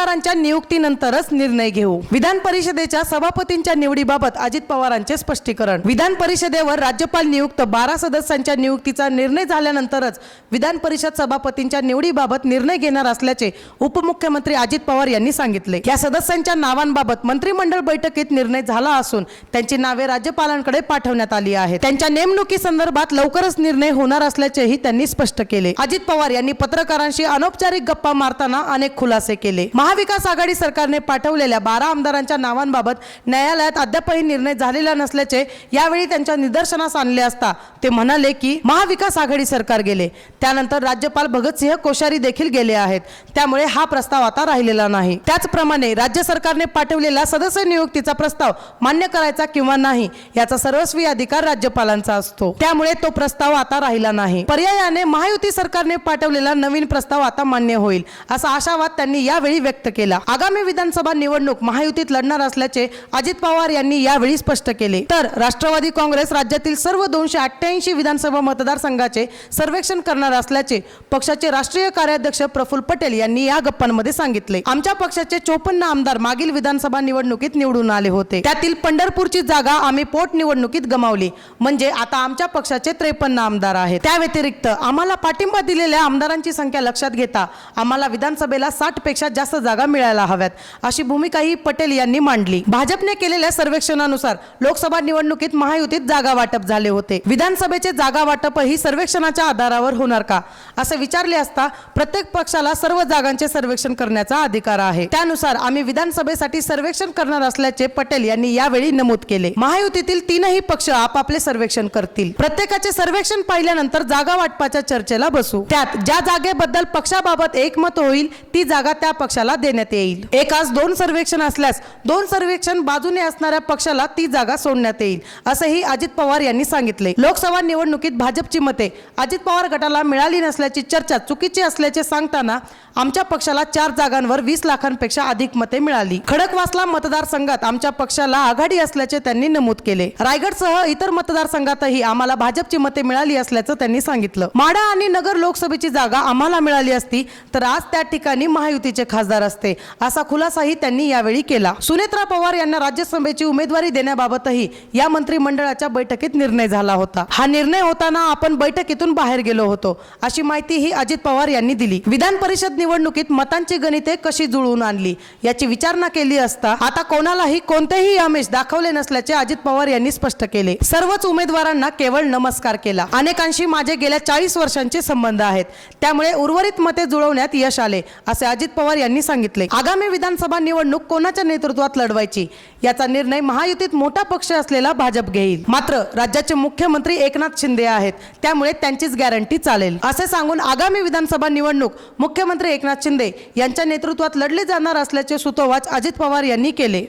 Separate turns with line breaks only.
आमदारांच्या नियुक्तीनंतरच निर्णय घेऊ. विधान परिषदेच्या सभापतींच्या निवडीबाबत अजित पवारांचे स्पष्टीकरण. विधान परिषदेवर राज्यपाल नियुक्त बारा सदस्यांच्या नियुक्तीचा निर्णय झाल्यानंतरच विधान परिषद सभापतींच्या निवडीबाबत निर्णय घेणार असल्याचे उपमुख्यमंत्री अजित पवार यांनी सांगितले. या सदस्यांच्या नावांबाबत मंत्रिमंडळ बैठकीत निर्णय झाला असून त्यांची नावे राज्यपालांकडे पाठवण्यात आली आहेत. त्यांच्या नेमणुकी संदर्भात लवकरच निर्णय होणार असल्याचेही त्यांनी स्पष्ट केले. अजित पवार यांनी पत्रकारांशी अनौपचारिक गप्पा मारताना अनेक खुलासे केले. महा महाविकास आघाडी सरकारने पाठवलेल्या बारा आमदारांच्या नावांबाबत न्यायालयात अद्यापही निर्णय झालेला नसल्याचे यावेळी त्यांच्या निदर्शनास आणले असता ते म्हणाले की महाविकास आघाडी सरकार गेले. त्यानंतर राज्यपाल भगतसिंह कोश्यारी देखील गेले आहेत. त्यामुळे हा प्रस्ताव आता राहिलेला नाही. त्याचप्रमाणे राज्य सरकारने पाठवलेला सदस्य नियुक्तीचा प्रस्ताव मान्य करायचा किंवा नाही याचा सर्वस्वी अधिकार राज्यपालांचा असतो. त्यामुळे तो प्रस्ताव आता राहिला नाही. पर्यायाने महायुती सरकारने पाठवलेला नवीन प्रस्ताव आता मान्य होईल असा आशावाद त्यांनी यावेळी व्यक्त केला. आगामी विधानसभा निवडणूक महायुतीत लढणार असल्याचे अजित पवार यांनी यावेळी स्पष्ट केले. तर राष्ट्रवादी काँग्रेस राज्यातील सर्व दोनशे अठ्ठ्याऐंशी विधानसभा मतदारसंघाचे सर्वेक्षण करणार असल्याचे पक्षाचे राष्ट्रीय कार्याध्यक्ष प्रफुल्ल पटेल यांनी या गप्पांमध्ये सांगितले. आमच्या पक्षाचे चोपन्न आमदार मागील विधानसभा निवडणुकीत निवडून आले होते. त्यातील पंढरपूरची जागा आम्ही पोटनिवडणुकीत गमावली. म्हणजे आता आमच्या पक्षाचे त्रेपन्न आमदार आहेत. त्या व्यतिरिक्त आम्हाला पाठिंबा दिलेल्या आमदारांची संख्या लक्षात घेता आम्हाला विधानसभेला साठपेक्षा जास्त जागा मिळायला हव्यात. अशी भूमिकाही पटेल यांनी मांडली. भाजपने केलेल्या सर्वेक्षणानुसार लोकसभा निवडणुकीत महायुतीत जागा वाटप झाले होते. विधानसभेचे जागा वाटपही सर्वेक्षणाच्या आधारावर होणार का? असे विचारले असता प्रत्येक पक्षाला सर्व जागांचे सर्वेक्षण करण्याचा अधिकार आहे. त्यानुसार आम्ही विधानसभेसाठी सर्वेक्षण करणार असल्याचे पटेल यांनी यावेळी नमूद केले. महायुतीतील तीनही पक्ष आपापले सर्वेक्षण करतील. प्रत्येकाचे सर्वेक्षण पाहिल्यानंतर जागा वाटपाच्या चर्चेला बसू. त्यात ज्या जागेबद्दल पक्षाबाबत एकमत होईल ती जागा त्या पक्षाला देण्यात येईल. एकाच दोन सर्वेक्षण असल्यास दोन सर्वेक्षण बाजूने असणाऱ्या पक्षाला ती जागा सोडण्यात येईल असंही अजित पवार यांनी सांगितले. लोकसभा निवडणुकीत भाजपची मते अजित पवार गटाला मिळाली नसल्याची चर्चा चुकीची असल्याचे सांगताना आमच्या पक्षाला चार जागांवर वीस लाखांपेक्षा अधिक मते मिळाली. खडकवासला मतदारसंघात आमच्या पक्षाला आघाडी असल्याचे त्यांनी नमूद केले. रायगडसह इतर मतदारसंघातही आम्हाला भाजपची मते मिळाली असल्याचं त्यांनी सांगितलं. माडा आणि नगर लोकसभेची जागा आम्हाला मिळाली असती तर आज त्या ठिकाणी महायुतीचे खासदार असते. असा खुलासाही त्यांनी यावेळी केला. सुनेत्रा पवार यांना राज्यसभेची उमेदवारी देण्याबाबतही या मंत्रिमंडळाच्या बैठकीत निर्णय झाला होता. हा निर्णय होताना आपण बैठकीतून बाहेर गेलो होतो अशी माहितीही अजित पवार यांनी दिली. विधान परिषद निवडणुकीत मतांची गणिते कशी जुळवून आणली याची विचारणा केली असता आता कोणालाही कोणतेही आमिष दाखवले नसल्याचे अजित पवार यांनी स्पष्ट केले. सर्वच उमेदवारांना केवळ नमस्कार केला. अनेकांशी माझे गेल्या चाळीस वर्षांचे संबंध आहेत. त्यामुळे उर्वरित मते जुळवण्यात यश आले असे अजित पवार यांनी सांगितले. सांगितले आगामी विधानसभा निवडणूक कोणाच्या नेतृत्वात लढवायची? याचा निर्णय महायुतीत मोठा पक्ष असलेला भाजप घेईल. मात्र राज्याचे मुख्यमंत्री एकनाथ शिंदे आहेत. त्यामुळे त्यांचीच गॅरंटी चालेल. असे सांगून आगामी विधानसभा निवडणूक मुख्यमंत्री एकनाथ शिंदे यांच्या नेतृत्वात लढली जाणार असल्याचे सुतोवाच अजित पवार यांनी केले.